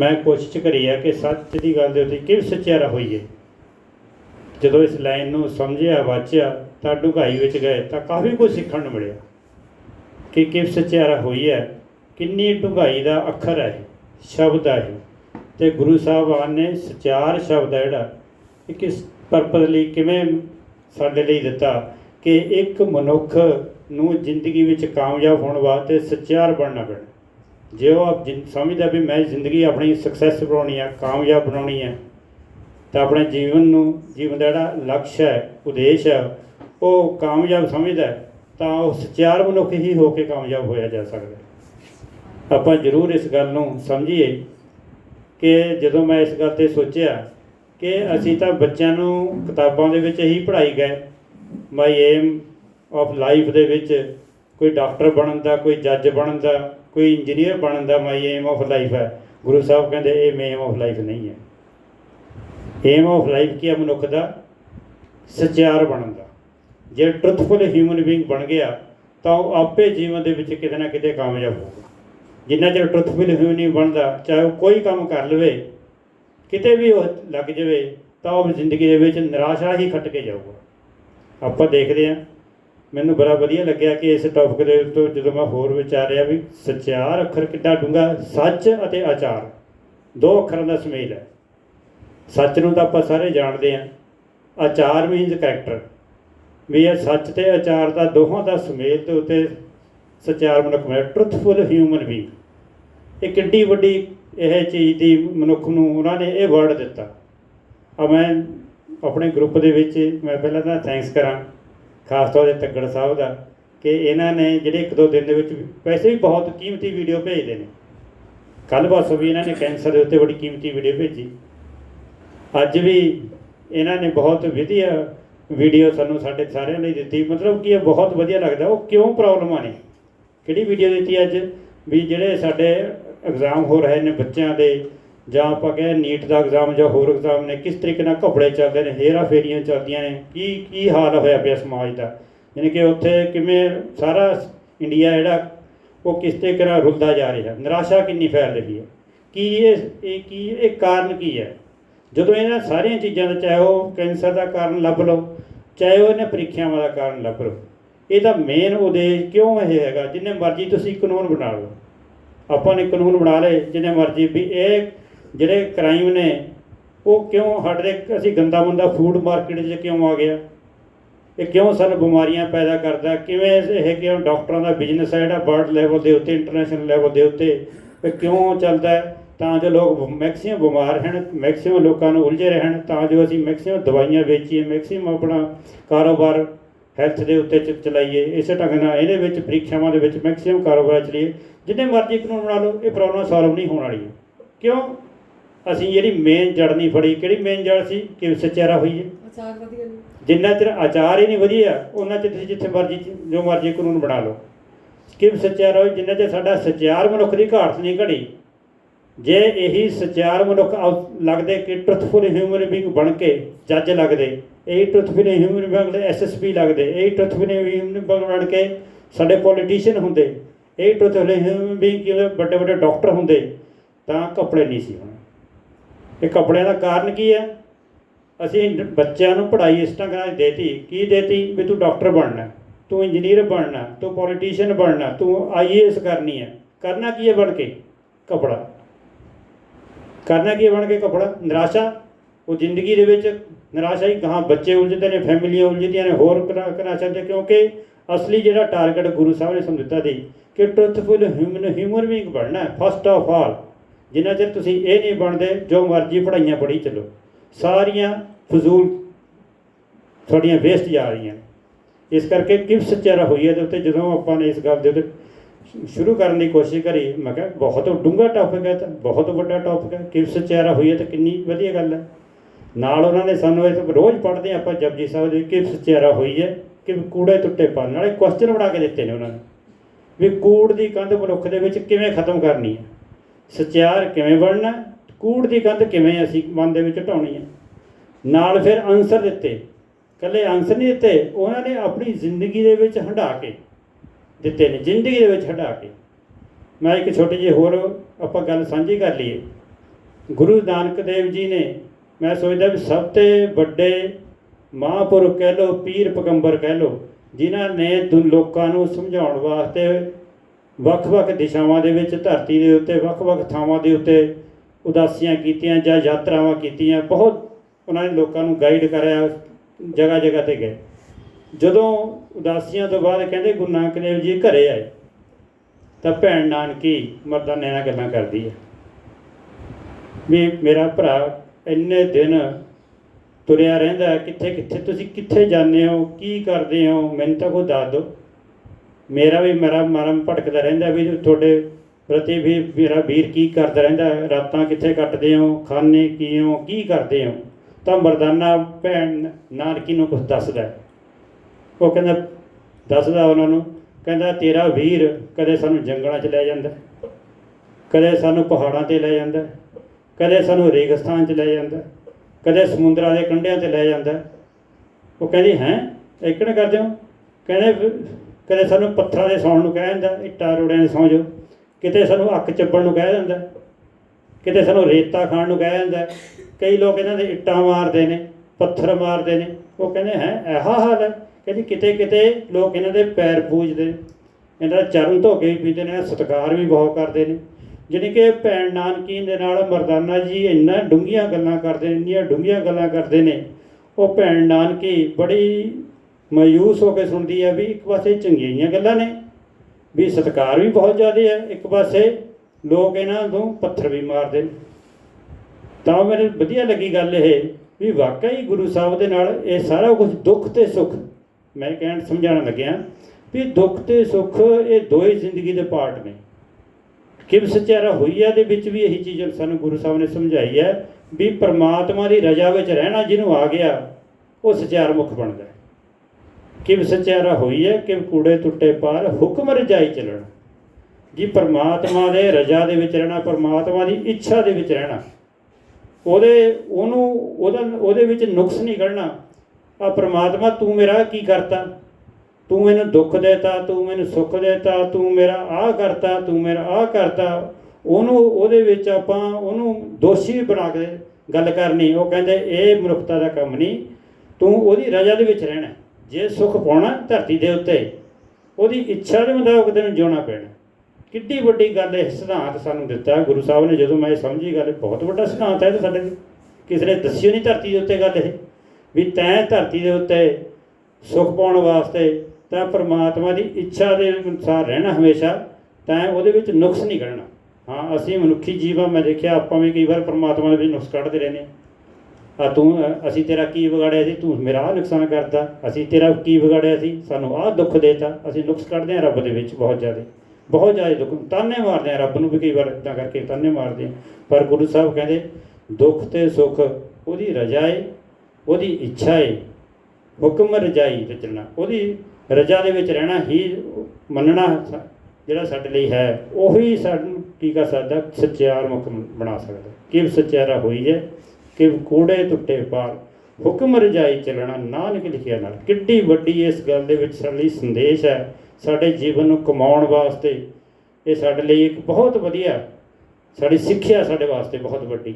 ਮੈਂ ਕੋਸ਼ਿਸ਼ ਕਰੀ ਆ ਕਿ ਸੱਚ ਦੀ ਗੱਲ ਦੇ ਉੱਤੇ ਕਿਵੇਂ ਸੱਚਿਆਰਾ ਹੋਈਏ। ਜਦੋਂ ਇਸ ਲਾਈਨ ਨੂੰ ਸਮਝਿਆ, ਵਾਚਿਆ, ਤਾਂ ਡੂੰਘਾਈ ਵਿੱਚ ਗਏ, ਤਾਂ ਕਾਫੀ ਕੁਝ ਸਿੱਖਣ ਨੂੰ ਮਿਲਿਆ ਕਿ ਕਿਵੇਂ ਸੱਚਿਆਰਾ ਹੋਈ ਹੈ ਕਿੰਨੀ ਡੂੰਘਾਈ ਦਾ ਅੱਖਰ ਹੈ, ਸ਼ਬਦ ਹੈ। ਇਹ। ਤੇ ਗੁਰੂ ਸਾਹਿਬਾਨ ਨੇ ਸਚਾਰ ਸ਼ਬਦ ਹੈ ਜਿਹੜਾ ਇਹ ਕਿਸ ਪਰਪਸ ਲਈ ਕਿਵੇਂ ਸਾਡੇ ਲਈ ਦਿੱਤਾ ਕਿ ਇੱਕ ਮਨੁੱਖ ਨੂੰ ਜ਼ਿੰਦਗੀ ਵਿੱਚ ਕਾਮਯਾਬ ਹੋਣ ਵਾਸਤੇ ਸੱਚਿਆਰ ਬਣਨਾ ਪੈਣਾ। ਜੇ ਉਹ ਆਪ ਜਿੰ- ਸਮਝਦਾ ਵੀ ਮੈਂ ਜ਼ਿੰਦਗੀ ਆਪਣੀ ਸਕਸੈਸ ਬਣਾਉਣੀ ਆ, ਕਾਮਯਾਬ ਬਣਾਉਣੀ ਹੈ ਤਾਂ ਆਪਣੇ ਜੀਵਨ ਨੂੰ, ਜੀਵਨ ਦਾ ਜਿਹੜਾ ਲਕਸ਼ ਹੈ, ਉਦੇਸ਼ ਹੈ, ਉਹ ਕਾਮਯਾਬ ਸਮਝਦਾ ਤਾਂ ਉਹ ਸੱਚਿਆਰ ਮਨੁੱਖ ਹੀ ਹੋ ਕੇ ਕਾਮਯਾਬ ਹੋਇਆ ਜਾ ਸਕਦਾ ਆਪਾਂ ਜ਼ਰੂਰ ਇਸ ਗੱਲ ਨੂੰ ਸਮਝੀਏ ਕਿ ਜਦੋਂ ਮੈਂ ਇਸ ਗੱਲ ਤੇ ਸੋਚਿਆ ਕਿ ਅਸੀਂ ਤਾਂ ਬੱਚਿਆਂ ਨੂੰ ਕਿਤਾਬਾਂ ਦੇ ਵਿੱਚ ਹੀ ਪੜ੍ਹਾਈ ਗਏ ਮਾਈ ਏਮ ਆਫ ਲਾਈਫ ਦੇ ਵਿੱਚ ਕੋਈ ਡਾਕਟਰ ਬਣਨ ਦਾ, ਕੋਈ ਜੱਜ ਬਣਨ ਦਾ ਕੋਈ ਇੰਜੀਨੀਅਰ ਬਣਨ ਦਾ ਮਾਈ ਏਮ ਆਫ ਲਾਈਫ ਹੈ। ਗੁਰੂ ਸਾਹਿਬ ਕਹਿੰਦੇ, ਇਹ ਏਮ ਆਫ ਲਾਈਫ ਨਹੀਂ ਹੈ। ਏਮ ਆਫ ਲਾਈਫ ਕੀ ਹੈ? ਮਨੁੱਖ ਦਾ ਸੱਚਿਆਰ ਬਣਨ ਦਾ। ਜੇ ਟਰੁੱਥਫੁਲ ਹਿਊਮਨ ਬੀਇੰਗ ਬਣ ਗਿਆ, ਤਾਂ ਉਹ ਆਪੇ ਜੀਵਨ ਦੇ ਵਿੱਚ ਕਿਤੇ ਨਾ ਕਿਤੇ ਕਾਮਯਾਬ ਹੋਊਗਾ। ਜਿੰਨਾ ਚਿਰ ਟਰੁੱਥਫੁਲ ਹਿਊਮਨ ਨਹੀਂ ਬਣਦਾ, ਚਾਹੇ ਉਹ ਕੋਈ ਕੰਮ ਕਰ ਲਵੇ, ਕਿਤੇ ਵੀ ਉਹ ਲੱਗ ਜਾਵੇ, ਤਾਂ ਉਹ ਜ਼ਿੰਦਗੀ ਦੇ ਵਿੱਚ ਨਿਰਾਸ਼ਾ ਹੀ ਖੱਟ ਕੇ ਜਾਊਗਾ। ਆਪਾਂ ਦੇਖਦੇ ਹਾਂ। ਮੈਨੂੰ ਬੜਾ ਵਧੀਆ ਲੱਗਿਆ ਕਿ ਇਸ ਟੌਪਿਕ ਦੇ ਉੱਤੇ ਜਦੋਂ ਮੈਂ ਹੋਰ ਵਿਚਾਰਿਆ ਵੀ ਸੱਚਿਆਰ ਅੱਖਰ ਕਿੱਡਾ ਡੂੰਘਾ, ਸੱਚ ਅਤੇ ਆਚਾਰ, ਦੋ ਅੱਖਰਾਂ ਦਾ ਸੁਮੇਲ ਹੈ। ਸੱਚ ਨੂੰ ਤਾਂ ਆਪਾਂ ਸਾਰੇ ਜਾਣਦੇ ਹਾਂ। ਆਚਾਰ ਮੀਨਸ ਕੈਰੈਕਟਰ ਵੀ ਇਹ ਸੱਚ ਤੇ ਆਚਾਰ ਦਾ ਦੋਹਾਂ ਦਾ ਸੁਮੇਲ ਦੇ ਉੱਤੇ ਸੱਚਿਆਰ ਮਨੁੱਖ ਮੈਂ ਟਰੁੱਥਫੁਲ ਹਿਊਮਨ ਵੀ ਇਹ ਕਿੱਡੀ ਵੱਡੀ ਇਹ ਚੀਜ਼ ਦੀ ਮਨੁੱਖ ਨੂੰ ਉਹਨਾਂ ਨੇ ਇਹ ਵਰਡ ਦਿੱਤਾ। ਆ ਮੈਂ ਆਪਣੇ ਗਰੁੱਪ ਦੇ ਵਿੱਚ, ਮੈਂ ਪਹਿਲਾਂ ਤਾਂ ਥੈਂਕਸ ਕਰਾਂ। ਖਾਸ ਤੌਰ ਤੇ ਤੱਗੜ ਸਾਹਿਬ ਦਾ, ਕਿ ਇਹਨਾਂ ਨੇ ਜਿਹੜੇ ਇੱਕ ਦੋ ਦਿਨ ਦੇ ਵਿੱਚ ਵੈਸੇ ਵੀ ਬਹੁਤ ਕੀਮਤੀ ਵੀਡੀਓ ਭੇਜਦੇ ਨੇ। ਕੱਲ੍ਹ ਪਾਸੋਂ ਵੀ ਇਹਨਾਂ ਨੇ ਕੈਂਸਰ ਦੇ ਉੱਤੇ ਬੜੀ ਕੀਮਤੀ ਵੀਡੀਓ ਭੇਜੀ। ਅੱਜ ਵੀ ਇਹਨਾਂ ਨੇ ਬਹੁਤ ਵਧੀਆ ਵੀਡੀਓ ਸਾਨੂੰ ਸਾਡੇ ਸਾਰਿਆਂ ਲਈ ਦਿੱਤੀ। ਮਤਲਬ ਕਿ ਇਹ ਬਹੁਤ ਵਧੀਆ ਲੱਗਦਾ। ਉਹ ਕਿਉਂ ਪ੍ਰੋਬਲਮਾਂ ਨੇ ਕਿਹੜੀ ਵੀਡੀਓ ਦਿੱਤੀ ਅੱਜ? ਵੀ ਜਿਹੜੇ ਸਾਡੇ ਐਗਜ਼ਾਮ ਹੋ ਰਹੇ ਨੇ ਬੱਚਿਆਂ ਦੇ ਜਾਂ ਆਪਾਂ ਕਹੇ ਨੀਟ ਦਾ ਐਗਜ਼ਾਮ ਜਾਂ ਹੋਰ ਐਗਜ਼ਾਮ ਨੇ, ਕਿਸ ਤਰੀਕੇ ਨਾਲ ਘਪੜੇ ਚੱਲਦੇ ਨੇ, ਹੇਰਾ ਫੇਰੀਆਂ ਚੱਲਦੀਆਂ ਨੇ, ਕੀ ਕੀ ਹਾਲ ਹੋਇਆ ਪਿਆ ਸਮਾਜ ਦਾ? ਯਾਨੀ ਕਿ ਉੱਥੇ ਕਿਵੇਂ ਸਾਰਾ ਇੰਡੀਆ ਜਿਹੜਾ, ਉਹ ਕਿਸ ਤਰੀਕੇ ਨਾਲ ਰੁਲਦਾ ਜਾ ਰਿਹਾ? ਨਿਰਾਸ਼ਾ ਕਿੰਨੀ ਫੈਲ ਰਹੀ ਹੈ? ਕੀ ਇਹ ਇਹ ਕੀ, ਇਹ ਕਾਰਨ ਕੀ ਹੈ? ਜਦੋਂ ਇਹਨਾਂ ਸਾਰੀਆਂ ਚੀਜ਼ਾਂ ਦਾ, ਚਾਹੇ ਉਹ ਕੈਂਸਰ ਦਾ ਕਾਰਨ ਲੱਭ ਲਓ, ਚਾਹੇ ਉਹ ਇਹਨਾਂ ਪ੍ਰੀਖਿਆਵਾਂ ਦਾ ਕਾਰਨ ਲੱਭ ਲਓ ਇਹਦਾ ਮੇਨ ਉਦੇਸ਼ ਕਿਉਂ ਇਹ ਹੈਗਾ? ਜਿੰਨੇ ਮਰਜ਼ੀ ਤੁਸੀਂ ਕਾਨੂੰਨ ਬਣਾ ਲਓ। ਆਪਾਂ ਨੇ ਕਾਨੂੰਨ ਬਣਾ ਲਏ, ਜਿੰਨੇ ਮਰਜ਼ੀ ਵੀ ਇਹ ਜਿਹੜੇ ਕ੍ਰਾਈਮ ਨੇ, ਉਹ ਕਿਉਂ ਸਾਡੇ ਅਸੀਂ ਗੰਦਾ ਮੰਦਾ ਫੂਡ ਮਾਰਕੀਟ 'ਚ ਕਿਉਂ ਆ ਗਿਆ? ਇਹ ਕਿਉਂ ਸਾਨੂੰ ਬਿਮਾਰੀਆਂ ਪੈਦਾ ਕਰਦਾ? ਕਿਵੇਂ ਇਹ ਕਿਉਂ ਡਾਕਟਰਾਂ ਦਾ ਬਿਜ਼ਨਸ ਹੈ ਜਿਹੜਾ ਵਰਲਡ ਲੈਵਲ ਦੇ ਉੱਤੇ ਇੰਟਰਨੈਸ਼ਨਲ ਲੈਵਲ ਦੇ ਉੱਤੇ, ਇਹ ਕਿਉਂ ਚੱਲਦਾ ਤਾਂ ਜੋ ਲੋਕ ਮੈਕਸਿਮਮ ਬਿਮਾਰ ਹਨ ਮੈਕਸਿਮਮ ਲੋਕਾਂ ਨੂੰ ਉਲਝੇ ਰਹਿਣ, ਤਾਂ ਜੋ ਅਸੀਂ ਮੈਕਸਿਮਮ ਦਵਾਈਆਂ ਵੇਚੀਏ ਮੈਕਸਿਮਮ ਆਪਣਾ ਕਾਰੋਬਾਰ ਹੈਲਥ ਦੇ ਉੱਤੇ ਚ- ਚਲਾਈਏ। ਇਸੇ ਢੰਗ ਨਾਲ ਇਹਦੇ ਵਿੱਚ, ਪ੍ਰੀਖਿਆਵਾਂ ਦੇ ਵਿੱਚ ਮੈਕਸਿਮਮ ਕਾਰੋਬਾਰ ਚਲੀਏ ਜਿੰਨੇ ਮਰਜ਼ੀ ਕਾਨੂੰਨ ਬਣਾ ਲਓ, ਇਹ ਪ੍ਰੋਬਲਮ ਸੋਲਵ ਨਹੀਂ ਹੋਣ ਵਾਲੀ ਕਿਉਂ? ਅਸੀਂ ਜਿਹੜੀ ਮੇਨ ਜੜ ਨਹੀਂ ਫੜੀ ਕਿਹੜੀ ਮੇਨ ਜੜ ਸੀ? ਕਿ ਸੱਚਿਆਰਾ ਹੋਈਏ ਵਧੀਆ ਨੇ ਜਿੰਨਾ ਚਿਰ ਆਚਾਰ ਹੀ ਨਹੀਂ ਵਧੀਆ ਉਹਨਾਂ ਚਿਰ ਤੁਸੀਂ ਜਿੱਥੇ ਮਰਜ਼ੀ ਜੋ ਮਰਜ਼ੀ ਕਾਨੂੰਨ ਬਣਾ ਲਓ। ਕਿ ਸੱਚਿਆਰ ਹੋਏ ਜਿੰਨਾ ਚਿਰ ਸਾਡਾ ਸੱਚਿਆਰ ਮਨੁੱਖ ਦੀ ਘਾਟ ਨਹੀਂ ਘੜੀ ਜੇ ਇਹੀ ਸੱਚਿਆਰ ਮਨੁੱਖ ਲੱਗਦੇ ਕਿ ਟਰੁੱਥਫੁਲ ਹਿਊਮਨ ਬੀਇੰਗ ਬਣ ਕੇ ਜੱਜ ਲੱਗਦੇ ਇਹੀ ਟਰੁੱਥਫੁਲ ਹਿਊਮਨ ਦੇ ਐਸਐਸਪੀ ਲੱਗਦੇ ਇਹੀ ਟਰੁੱਥਫੁਲ ਹਿਊਮਨ ਬਣ ਕੇ ਸਾਡੇ ਪੋਲੀਟੀਸ਼ੀਅਨ ਹੁੰਦੇ ਇਹੀ ਟਰੁੱਥਫੁਲ ਹਿਊਮਨ ਬੀਇੰਗ ਵੱਡੇ ਵੱਡੇ ਡਾਕਟਰ ਹੁੰਦੇ ਤਾਂ ਕੱਪੜੇ ਨਹੀਂ ਸੀ ਹੋਣੇ। ਇਹ ਕੱਪੜਿਆਂ ਦਾ ਕਾਰਨ ਕੀ ਹੈ? ਅਸੀਂ ਬੱਚਿਆਂ ਨੂੰ ਪੜ੍ਹਾਈ ਇਸ ਢੰਗ ਨਾਲ ਦੇਤੀ। ਕੀ ਦੇਤੀ? ਵੀ ਤੂੰ ਡਾਕਟਰ ਬਣਨਾ, ਤੂੰ ਇੰਜੀਨੀਅਰ ਬਣਨਾ, ਤੂੰ ਪੋਲੀਟੀਸ਼ੀਅਨ ਬਣਨਾ, ਤੂੰ ਆਈਏਐਸ ਕਰਨੀ ਹੈ। ਕਰਨਾ ਕੀ ਹੈ ਬਣ ਕੇ? ਕਪੜਾ। ਕਰਨਾ ਕੀ ਹੈ ਬਣ ਕੇ? ਕਪੜਾ। ਨਿਰਾਸ਼ਾ। ਉਹ ਜ਼ਿੰਦਗੀ ਦੇ ਵਿੱਚ ਨਿਰਾਸ਼ਾ ਹੀ ਕਹਾਂ ਬੱਚੇ ਉਲਝਦੇ ਨੇ, ਫੈਮਲੀਆਂ ਉਲਝਦੀਆਂ ਨੇ, ਹੋਰ ਕਰਾ ਕਰਾ ਕਿਉਂਕਿ ਅਸਲੀ ਜਿਹੜਾ ਟਾਰਗੇਟ ਗੁਰੂ ਸਾਹਿਬ ਨੇ ਸਾਨੂੰ ਦਿੱਤਾ ਸੀ ਕਿ ਟਰੁੱਥਫੁਲ ਹਿਊਮਨ ਹਿਊਮਨ ਬੀਇੰਗ ਬਣਨਾ ਫਸਟ ਆਫ ਆਲ ਜਿੰਨਾ ਚਿਰ ਤੁਸੀਂ ਇਹ ਨਹੀਂ ਬਣਦੇ, ਜੋ ਮਰਜ਼ੀ ਪੜ੍ਹਾਈਆਂ ਪੜ੍ਹੀ ਚੱਲੋ। ਸਾਰੀਆਂ ਫਜ਼ੂਲ ਤੁਹਾਡੀਆਂ ਵੇਸਟ ਜਾ ਰਹੀਆਂ ਇਸ ਕਰਕੇ ਕਿਵ ਚਿਹਰਾ ਹੋਈ ਹੈ ਦੇ ਉੱਤੇ? ਜਦੋਂ ਆਪਾਂ ਨੇ ਇਸ ਗੱਲ ਦੇ ਉੱਤੇ ਸ਼ੁਰੂ ਕਰਨ ਦੀ ਕੋਸ਼ਿਸ਼ ਕਰੀ, ਮੈਂ ਕਿਹਾ ਬਹੁਤ ਡੂੰਘਾ ਟੌਪਿਕ ਹੈ ਤਾਂ, ਬਹੁਤ ਵੱਡਾ ਟੌਪਿਕ ਹੈ। ਕਿਵ ਚਿਹਰਾ ਹੋਈ ਹੈ ਤਾਂ ਕਿੰਨੀ ਵਧੀਆ ਗੱਲ ਹੈ। ਨਾਲ ਉਹਨਾਂ ਨੇ ਸਾਨੂੰ ਇਹ ਰੋਜ਼ ਪੜ੍ਹਦੇ ਹਾਂ ਆਪਾਂ, ਜਪਜੀ ਸਾਹਿਬ ਦੇ ਕਿਵ ਚਿਹਰਾ ਹੋਈ ਹੈ ਕਿ ਕੂੜੇ ਟੁੱਟੇ ਪਾਣ ਨਾਲੇ ਕੁਐਸਚਨ ਬਣਾ ਕੇ ਦਿੱਤੇ ਨੇ ਉਹਨਾਂ ਨੇ। ਵੀ ਕੂੜ ਦੀ ਕੰਧ ਮਨੁੱਖ ਦੇ ਵਿੱਚ ਕਿਵੇਂ ਖਤਮ ਕਰਨੀ ਹੈ? ਸਚਿਆਰ ਕਿਵੇਂ ਬਣਨਾ, ਕੂੜ ਦੀ ਕੰਧ ਕਿਵੇਂ ਅਸੀਂ ਮਨ ਦੇ ਵਿੱਚ ਢਾਉਣੀ ਹੈ? ਨਾਲ ਫਿਰ ਆਨਸਰ ਦਿੱਤੇ। ਕੱਲੇ ਆਨਸਰ ਨਹੀਂ ਦਿੱਤੇ, ਉਹਨਾਂ ਨੇ ਆਪਣੀ ਜ਼ਿੰਦਗੀ ਦੇ ਵਿੱਚ ਹੰਢਾ ਕੇ ਦਿੱਤੇ ਨੇ, ਜ਼ਿੰਦਗੀ ਦੇ ਵਿੱਚ ਹੰਢਾ ਕੇ। ਮੈਂ ਇੱਕ ਛੋਟੀ ਜਿਹੀ ਹੋਰ ਆਪਾਂ ਗੱਲ ਸਾਂਝੀ ਕਰ ਲਈਏ। ਗੁਰੂ ਨਾਨਕ ਦੇਵ ਜੀ ਨੇ, ਮੈਂ ਸੋਚਦਾ ਵੀ ਸਭ ਤੋਂ ਵੱਡੇ ਮਹਾਂਪੁਰਖ ਕਹਿ ਲਓ, ਪੀਰ ਪਗੰਬਰ ਕਹਿ ਲਓ, ਜਿਨ੍ਹਾਂ ਨੇ ਦੁ- ਲੋਕਾਂ ਨੂੰ ਸਮਝਾਉਣ ਵਾਸਤੇ ਵੱਖ-ਵੱਖ ਦਿਸ਼ਾਵਾਂ ਦੇ ਵਿੱਚ, ਧਰਤੀ ਦੇ ਉੱਤੇ, ਵੱਖ-ਵੱਖ ਥਾਵਾਂ ਦੇ ਉੱਤੇ ਉਦਾਸੀਆਂ ਕੀਤੀਆਂ ਜਾਂ ਯਾਤਰਾਵਾਂ ਕੀਤੀਆਂ। ਬਹੁਤ ਉਹਨਾਂ ਨੇ ਲੋਕਾਂ ਨੂੰ ਗਾਈਡ ਕਰਿਆ ਜਗ੍ਹਾ ਜਗ੍ਹਾ ਤੇ ਗਏ। ਜਦੋਂ ਉਦਾਸੀਆਂ ਤੋਂ ਬਾਅਦ ਕਹਿੰਦੇ ਗੁਰੂ ਨਾਨਕ ਦੇਵ ਜੀ ਘਰੇ ਆਏ, ਤਾਂ ਭੈਣ ਨਾਨਕੀ ਮਰਦਾਨੇ ਨਾਲ ਗੱਲਾਂ ਕਰਦੀ ਹੈ ਵੀ ਮੇਰਾ ਭਰਾ ਇੰਨੇ ਦਿਨ ਤੁਰਿਆ ਰਹਿੰਦਾ ਕਿੱਥੇ ਕਿੱਥੇ ਤੁਸੀਂ ਕਿੱਥੇ ਜਾਂਦੇ ਹੋ, ਕੀ ਕਰਦੇ ਹੋ? ਮੈਨੂੰ ਤਾਂ ਕੋਈ ਦੱਸ ਦਿਓ। ਮੇਰਾ ਵੀ ਮੇਰਾ ਮਰਮ ਭਟਕਦਾ ਰਹਿੰਦਾ ਵੀ ਤੁਹਾਡੇ ਪ੍ਰਤੀ ਵੀ ਮੇਰਾ ਵੀਰ ਕੀ ਕਰਦਾ ਰਹਿੰਦਾ? ਰਾਤਾਂ ਕਿੱਥੇ ਕੱਟਦੇ ਹੋ? ਖਾਣੇ ਕੀ ਹੋ ਕੀ ਕਰਦੇ ਹੋ? ਤਾਂ ਮਰਦਾਨਾ ਭੈਣ ਨਾਨਕੀ ਨੂੰ ਕੁਝ ਦੱਸਦਾ ਉਹ ਕਹਿੰਦਾ, ਦੱਸਦਾ ਉਹਨਾਂ ਨੂੰ, ਕਹਿੰਦਾ, ਤੇਰਾ ਵੀਰ ਕਦੇ ਸਾਨੂੰ ਜੰਗਲਾਂ 'ਚ ਲੈ ਜਾਂਦਾ ਕਦੇ ਸਾਨੂੰ ਪਹਾੜਾਂ ਤੇ ਲੈ ਜਾਂਦਾ ਕਦੇ ਸਾਨੂੰ ਰੇਗਿਸਤਾਨ 'ਚ ਲੈ ਜਾਂਦਾ ਕਦੇ ਸਮੁੰਦਰਾਂ ਦੇ ਕੰਢਿਆਂ ਤੇ ਲੈ ਜਾਂਦਾ ਉਹ ਕਹਿੰਦੀ, ਹੈ? ਇਕਣ ਕਰਦੇ ਹੋ? ਕਹਿੰਦੇ ਕਦੇ ਸਾਨੂੰ ਪੱਥਰਾਂ ਦੇ ਸੌਣ ਨੂੰ ਕਹਿ ਦਿੰਦਾ, ਇੱਟਾਂ ਰੋੜਿਆਂ ਦੇ ਸੌਂ ਜਾਓ। ਕਿਤੇ ਸਾਨੂੰ ਅੱਖ ਚੱਪਣ ਨੂੰ ਕਹਿ ਦਿੰਦਾ, ਕਿਤੇ ਸਾਨੂੰ ਰੇਤਾ ਖਾਣ ਨੂੰ ਕਹਿ ਦਿੰਦਾ। ਕਈ ਲੋਕ ਇਹਨਾਂ ਦੇ ਇੱਟਾਂ ਮਾਰਦੇ ਨੇ, ਪੱਥਰ ਮਾਰਦੇ ਨੇ। ਉਹ ਕਹਿੰਦੇ, ਹੈ, ਇਹੋ ਹਾਲ ਹੈ? ਕਹਿੰਦੀ, ਕਿਤੇ ਕਿਤੇ ਲੋਕ ਇਹਨਾਂ ਦੇ ਪੈਰ ਪੂਜਦੇ ਨੇ। ਇਹਨਾਂ ਦਾ ਚਰਨ ਧੋ ਕੇ ਵੀ ਪੀਂਦੇ ਨੇ ਸਤਿਕਾਰ ਵੀ ਬਹੁਤ ਕਰਦੇ ਨੇ। ਜਾਣੀ ਕਿ ਭੈਣ ਨਾਨਕੀ ਦੇ ਨਾਲ ਮਰਦਾਨਾ ਜੀ ਇੰਨਾ ਡੂੰਘੀਆਂ ਗੱਲਾਂ ਕਰਦੇ ਨੇ, ਇੰਨੀਆਂ ਡੂੰਘੀਆਂ ਗੱਲਾਂ ਕਰਦੇ ਨੇ। ਉਹ ਭੈਣ ਨਾਨਕੀ ਬੜੀ ਮਾਯੂਸ ਹੋ ਕੇ ਸੁਣਦੀ ਹੈ ਵੀ ਇੱਕ ਪਾਸੇ ਚੰਗੀਆਂ ਗੱਲਾਂ ਨੇ, ਵੀ ਸਤਿਕਾਰ ਵੀ ਬਹੁਤ ਜ਼ਿਆਦਾ ਹੈ ਇੱਕ ਪਾਸੇ, ਲੋਕ ਇਹਨਾਂ ਤੋਂ ਪੱਥਰ ਵੀ ਮਾਰਦੇ ਨੇ। ਤਾਂ ਮੈਨੂੰ ਵਧੀਆ ਲੱਗੀ ਗੱਲ ਇਹ, ਵੀ ਵਾਕਈ ਗੁਰੂ ਸਾਹਿਬ ਦੇ ਨਾਲ ਇਹ ਸਾਰਾ ਕੁਝ ਦੁੱਖ ਤੇ ਸੁੱਖ, ਮੈਂ ਕਹਿਣ ਸਮਝਾਉਣ ਲੱਗਿਆ, ਵੀ ਦੁੱਖ ਤੇ ਸੁੱਖ ਇਹ ਦੋਏ ਜ਼ਿੰਦਗੀ ਦੇ ਪਾਰਟ ਨੇ। ਕਿਵ ਸਚਿਆਰਾ ਹੋਈਆ ਦੇ ਵਿੱਚ ਵੀ ਇਹੀ ਚੀਜ਼ ਸਾਨੂੰ ਗੁਰੂ ਸਾਹਿਬ ਨੇ ਸਮਝਾਈ ਹੈ, ਵੀ ਪਰਮਾਤਮਾ ਦੀ ਰਜ਼ਾ ਵਿੱਚ ਰਹਿਣਾ ਜਿਹਨੂੰ ਆ ਗਿਆ, ਉਹ ਸਚਿਆਰ ਮੁਖ ਬਣਦਾ ਕਿਵ ਸਚਿਆਰਾ ਹੋਈ ਹੈ, ਕਿਵ ਕੂੜੇ ਟੁੱਟੇ ਪਾਰ, ਹੁਕਮ ਰਜਾਈ ਚੱਲਣਾ। ਜੀ ਪਰਮਾਤਮਾ ਦੇ ਰਜ਼ਾ ਦੇ ਵਿੱਚ ਰਹਿਣਾ, ਪਰਮਾਤਮਾ ਦੀ ਇੱਛਾ ਦੇ ਵਿੱਚ ਰਹਿਣਾ। ਉਹਦੇ, ਉਹਨੂੰ, ਉਹਦਾ, ਉਹਦੇ ਵਿੱਚ ਨੁਕਸ ਨਹੀਂ ਕੱਢਣਾ ਆ ਪਰਮਾਤਮਾ, ਤੂੰ ਮੇਰਾ ਕੀ ਕਰਤਾ? ਤੂੰ ਮੈਨੂੰ ਦੁੱਖ ਦੇਤਾ, ਤੂੰ ਮੈਨੂੰ ਸੁੱਖ ਦੇਤਾ, ਤੂੰ ਮੇਰਾ ਆਹ ਕਰਤਾ, ਤੂੰ ਮੇਰਾ ਆਹ ਕਰਤਾ। ਉਹਨੂੰ, ਉਹਦੇ ਵਿੱਚ ਆਪਾਂ ਉਹਨੂੰ ਦੋਸ਼ੀ ਬਣਾ ਕੇ ਗੱਲ ਕਰਨੀ। ਉਹ ਕਹਿੰਦੇ, ਇਹ ਮਨੁੱਖਤਾ ਦਾ ਕੰਮ ਨਹੀਂ। ਤੂੰ ਉਹਦੀ ਰਜ਼ਾ ਦੇ ਵਿੱਚ ਰਹਿਣਾ। ਜੇ ਸੁੱਖ ਪਾਉਣਾ ਧਰਤੀ ਦੇ ਉੱਤੇ, ਉਹਦੀ ਇੱਛਾ ਦੇ ਮੁਤਾਬਕ ਤੈਨੂੰ ਜਿਉਣਾ ਪੈਣਾ। ਕਿੱਡੀ ਵੱਡੀ ਗੱਲ ਇਹ ਸਿਧਾਂਤ ਸਾਨੂੰ ਦਿੱਤਾ। ਗੁਰੂ ਸਾਹਿਬ ਨੇ ਜਦੋਂ ਮੈਂ ਇਹ ਸਮਝੀ ਗੱਲ, ਬਹੁਤ ਵੱਡਾ ਸਿਧਾਂਤ ਹੈ ਇਹ ਤਾਂ ਸਾਡੇ ਕਿਸੇ ਨੇ ਦੱਸਿਓ ਨਹੀਂ ਧਰਤੀ ਦੇ ਉੱਤੇ ਗੱਲ ਇਹ, ਵੀ ਤੈਂ ਧਰਤੀ ਦੇ ਉੱਤੇ ਸੁਖ ਪਾਉਣ ਵਾਸਤੇ ਤਾਂ ਪਰਮਾਤਮਾ ਦੀ ਇੱਛਾ ਦੇ ਅਨੁਸਾਰ ਰਹਿਣਾ ਹਮੇਸ਼ਾ, ਤਾਂ ਉਹਦੇ ਵਿੱਚ ਨੁਕਸ ਨਹੀਂ ਕੱਢਣਾ ਹਾਂ, ਅਸੀਂ ਮਨੁੱਖੀ ਜੀਵਾਂ, ਮੈਂ ਦੇਖਿਆ ਆਪਾਂ ਵੀ ਕਈ ਵਾਰ ਪਰਮਾਤਮਾ ਦੇ ਵਿੱਚ ਨੁਕਸ ਕੱਢਦੇ ਰਹਿੰਦੇ ਹਾਂ। ਆ ਤੂੰ ਅਸੀਂ ਤੇਰਾ ਕੀ ਵਿਗਾੜਿਆ ਸੀ? ਤੂੰ ਮੇਰਾ ਆਹ ਨੁਕਸਾਨ ਕਰਤਾ। ਅਸੀਂ ਤੇਰਾ ਕੀ ਵਿਗਾੜਿਆ ਸੀ? ਸਾਨੂੰ ਆਹ ਦੁੱਖ ਦੇਤਾ। ਅਸੀਂ ਨੁਕਸ ਕੱਢਦੇ ਹਾਂ ਰੱਬ ਦੇ ਵਿੱਚ ਬਹੁਤ ਜ਼ਿਆਦਾ। ਬਹੁਤ ਜ਼ਿਆਦਾ ਦੁੱਖ। ਤਾਨੇ ਮਾਰਦੇ ਆ ਰੱਬ ਨੂੰ ਵੀ ਕਈ ਵਾਰ ਇਦਾਂ ਕਰਕੇ ਤਾਨੇ ਮਾਰਦੇ ਆ ਪਰ ਗੁਰੂ ਸਾਹਿਬ ਕਹਿੰਦੇ, ਦੁੱਖ ਤੇ ਸੁੱਖ, ਉਹਦੀ ਰਜ਼ਾ ਏ, ਉਹਦੀ ਇੱਛਾ ਏ। ਹੁਕਮ ਰਜਾਈ ਰਚਣਾ। ਉਹਦੀ ਰਜਾ ਦੇ ਵਿੱਚ ਰਹਿਣਾ ਹੀ ਮੰਨਣਾ ਜਿਹੜਾ ਸਾਡੇ ਲਈ ਹੈ, ਉਹੀ ਸਾਨੂੰ ਕੀ ਕਰ ਸਕਦਾ? ਸੱਚਿਆਰ ਮੁਖ ਬਣਾ ਸਕਦਾ। ਕਿ ਸੱਚਿਆਰਾ ਹੋਈ ਹੈ? ਕਿ ਕੂੜੇ ਟੁੱਟੇ ਪਾਰ। ਹੁਕਮ ਰਜਾਈ ਚੱਲਣਾ ਨਾਨਕ ਲਿਖਿਆ ਨਾਲ। ਕਿੱਡੀ ਵੱਡੀ ਇਸ ਗੱਲ ਦੇ ਵਿੱਚ ਸਾਡੇ ਲਈ ਸੰਦੇਸ਼ ਹੈ। ਸਾਡੇ ਜੀਵਨ ਨੂੰ ਕਮਾਉਣ ਵਾਸਤੇ ਇਹ ਸਾਡੇ ਲਈ ਇੱਕ ਬਹੁਤ ਵਧੀਆ, ਸਾਡੀ ਸਿੱਖਿਆ ਸਾਡੇ ਵਾਸਤੇ ਬਹੁਤ ਵੱਡੀ।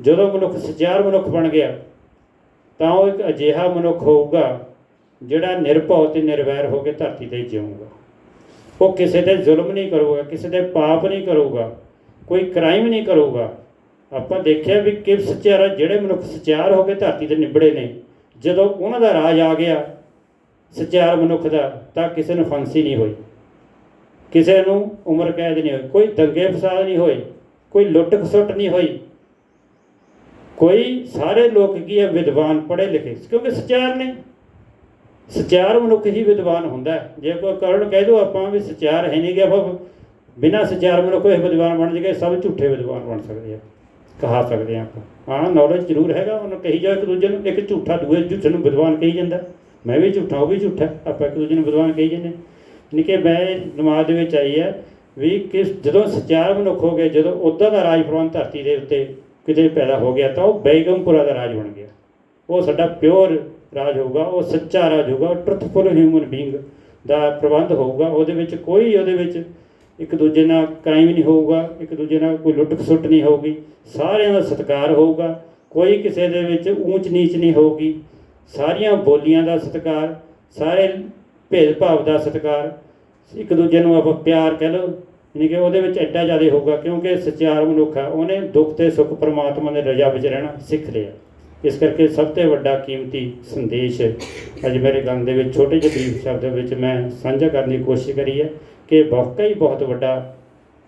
ਜਦੋਂ ਮਨੁੱਖ ਸੱਚਿਆਰ ਮਨੁੱਖ ਬਣ ਗਿਆ, ਤਾਂ ਉਹ ਇੱਕ ਅਜਿਹਾ ਮਨੁੱਖ ਹੋਊਗਾ ਜਿਹੜਾ ਨਿਰਭਉ ਤੇ ਨਿਰਵੈਰ ਹੋ ਕੇ ਧਰਤੀ ਤੇ ਜਿਊਗਾ। ਉਹ ਕਿਸੇ ਤੇ ਜ਼ੁਲਮ ਨਹੀਂ ਕਰੂਗਾ, ਕਿਸੇ ਤੇ ਪਾਪ ਨਹੀਂ ਕਰੂਗਾ, ਕੋਈ ਕ੍ਰਾਈਮ ਨਹੀਂ ਕਰੂਗਾ। ਆਪਾਂ ਦੇਖਿਆ ਵੀ ਕਿ ਸੱਚਿਆਰਾ ਜਿਹੜੇ ਮਨੁੱਖ ਸੱਚਿਆਰ ਹੋ ਕੇ ਧਰਤੀ ਤੇ ਨਿਬੜੇ ਨੇ। ਜਦੋਂ ਉਹਨਾਂ ਦਾ ਰਾਜ ਆ ਗਿਆ, ਸੱਚਿਆਰ ਮਨੁੱਖ ਦਾ, ਤਾਂ ਕਿਸੇ ਨੂੰ ਫਾਂਸੀ ਨਹੀਂ ਹੋਈ। ਕਿਸੇ ਨੂੰ ਉਮਰ ਕੈਦ ਨਹੀਂ ਹੋਈ। ਕੋਈ ਦੰਗੇ ਫਸਾਦ ਨਹੀਂ ਹੋਏ। ਕੋਈ ਲੁੱਟ ਖਸੁੱਟ ਨਹੀਂ ਹੋਈ। ਕੋਈ ਸਾਰੇ ਲੋਕ ਕੀ ਹੈ ਵਿਦਵਾਨ ਪੜ੍ਹੇ ਲਿਖੇ ਕਿਉਂਕਿ ਸਚਿਆਰ ਨੇ। ਸਚਿਆਰ ਮਨੁੱਖ ਹੀ ਵਿਦਵਾਨ ਹੁੰਦਾ ਜੇ ਕੋਈ ਕਰਨ ਕਹਿ ਦੋ, ਆਪਾਂ ਵੀ ਸਚਿਆਰ ਹੈ ਨਹੀਂ ਗਿਆ ਆਪਾਂ ਬਿਨਾਂ ਸਚਿਆਰ ਮਨੁੱਖ ਇਹ ਵਿਦਵਾਨ ਬਣ ਜਗੇ ਸਭ ਝੂਠੇ ਵਿਦਵਾਨ ਬਣ ਸਕਦੇ ਆ। ਕਹਾ ਸਕਦੇ ਆ ਆਪਾਂ। ਹਾਂ ਨੌਲੇਜ ਜ਼ਰੂਰ ਹੈਗਾ, ਉਹਨੂੰ ਕਹੀ ਜਾ ਇੱਕ ਦੂਜੇ ਨੂੰ। ਇੱਕ ਝੂਠਾ ਦੂਏ ਝੂਠੇ ਨੂੰ ਵਿਦਵਾਨ ਕਹੀ ਜਾਂਦਾ। ਮੈਂ ਵੀ ਝੂਠਾ, ਉਹ ਵੀ ਝੂਠਾ। ਆਪਾਂ ਇੱਕ ਦੂਜੇ ਨੂੰ ਵਿਦਵਾਨ ਕਹੀ ਜਾਂਦੇ ਨਿੱਕੇ ਮੈਂ ਨਮਾਜ਼ ਦੇ ਵਿੱਚ ਆਈ ਹੈ ਵੀ ਕਿਸ, ਜਦੋਂ ਸਚਿਆਰ ਮਨੁੱਖ ਹੋ ਗਏ ਜਦੋਂ ਉੱਦਾਂ ਦਾ ਰਾਜ ਪ੍ਰਬੰਧ ਧਰਤੀ ਦੇ ਉੱਤੇ ਕਿਤੇ ਪੈਦਾ ਹੋ ਗਿਆ, ਤਾਂ ਉਹ ਬੇਗਮਪੁਰਾ ਦਾ ਰਾਜ ਬਣ ਗਿਆ। ਉਹ ਸਾਡਾ ਪਿਓਰ ਰਾਜ ਹੋਊਗਾ, ਉਹ ਸੱਚਾ ਰਾਜ ਹੋਊਗਾ ਟਰੁਥਫੁਲ ਹਿਊਮਨ ਬੀਇੰਗ ਦਾ ਪ੍ਰਬੰਧ ਹੋਊਗਾ। ਉਹਦੇ ਵਿੱਚ ਕੋਈ, ਉਹਦੇ ਵਿੱਚ ਇੱਕ ਦੂਜੇ ਨਾਲ ਕ੍ਰਾਈਮ ਨਹੀਂ ਹੋਊਗਾ, ਇੱਕ ਦੂਜੇ ਨਾਲ ਕੋਈ ਲੁੱਟ ਖਸੁੱਟ ਨਹੀਂ ਹੋਊਗੀ, ਸਾਰਿਆਂ ਦਾ ਸਤਿਕਾਰ ਹੋਊਗਾ, ਕੋਈ ਕਿਸੇ ਦੇ ਵਿੱਚ ਊਚ ਨੀਚ ਨਹੀਂ ਹੋਊਗੀ। ਸਾਰੀਆਂ ਬੋਲੀਆਂ ਦਾ ਸਤਿਕਾਰ, ਸਾਰੇ ਭੇਦਭਾਵ ਦਾ ਸਤਿਕਾਰ, ਇੱਕ ਦੂਜੇ ਨੂੰ ਆਪਾਂ ਪਿਆਰ ਕਹਿ ਲਓ, ਯਾਨੀ ਕਿ ਉਹਦੇ ਵਿੱਚ ਐਡਾ ਜ਼ਿਆਦਾ ਹੋਊਗਾ, ਕਿਉਂਕਿ ਸੱਚਿਆਰ ਮਨੁੱਖ ਆ, ਉਹਨੇ ਦੁੱਖ ਤੇ ਸੁੱਖ ਪਰਮਾਤਮਾ ਦੇ ਰਜਾ ਵਿੱਚ ਰਹਿਣਾ ਸਿੱਖ ਲਿਆ। ਇਸ ਕਰਕੇ ਸਭ ਤੋਂ ਵੱਡਾ ਕੀਮਤੀ ਸੰਦੇਸ਼ ਅੱਜ ਮੇਰੇ ਗੱਲ ਦੇ ਵਿੱਚ ਛੋਟੇ ਜਿਹੇ ਬਰੀਫ ਸ਼ਬਦ ਵਿੱਚ ਮੈਂ ਸਾਂਝਾ ਕਰਨ ਦੀ ਕੋਸ਼ਿਸ਼ ਕਰੀ ਹੈ। ਕਿ ਵਾਕਈ ਬਹੁਤ ਵੱਡਾ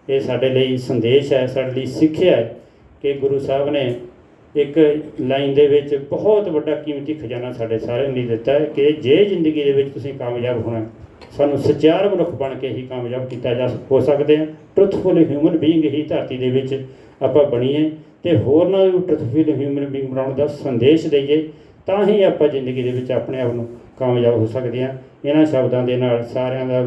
ਇਹ ਸਾਡੇ ਲਈ ਸੰਦੇਸ਼ ਹੈ, ਸਾਡੇ ਲਈ ਸਿੱਖਿਆ ਹੈ ਕਿ ਗੁਰੂ ਸਾਹਿਬ ਨੇ ਇੱਕ ਲਾਈਨ ਦੇ ਵਿੱਚ ਬਹੁਤ ਵੱਡਾ ਕੀਮਤੀ ਖਜ਼ਾਨਾ ਸਾਡੇ ਸਾਰਿਆਂ ਲਈ ਦਿੱਤਾ ਹੈ ਕਿ ਜੇ ਜ਼ਿੰਦਗੀ ਦੇ ਵਿੱਚ ਤੁਸੀਂ ਕਾਮਯਾਬ ਹੋਣਾ ਸਾਨੂੰ ਸੱਚਿਆਰ ਮਨੁੱਖ ਬਣ ਕੇ ਹੀ ਕਾਮਯਾਬ ਕੀਤਾ ਜਾ ਹੋ ਸਕਦੇ ਹਾਂ। ਟਰੁਥਫੁਲ ਹਿਊਮਨ ਬੀਇੰਗ ਹੀ ਧਰਤੀ ਦੇ ਵਿੱਚ ਆਪਾਂ ਬਣੀਏ ਤੇ ਹੋਰਨਾਂ ਨੂੰ ਟਰੁਥਫੁਲ ਹਿਊਮਨ ਬੀਇੰਗ ਬਣਾਉਣ ਦਾ ਸੰਦੇਸ਼ ਦਈਏ, ਤਾਂ ਹੀ ਆਪਾਂ ਜ਼ਿੰਦਗੀ ਦੇ ਵਿੱਚ ਆਪਣੇ ਆਪ ਨੂੰ ਕਾਮਯਾਬ ਹੋ ਸਕਦੇ ਹਾਂ। ਇਹਨਾਂ ਸ਼ਬਦਾਂ ਦੇ ਨਾਲ ਸਾਰਿਆਂ ਦਾ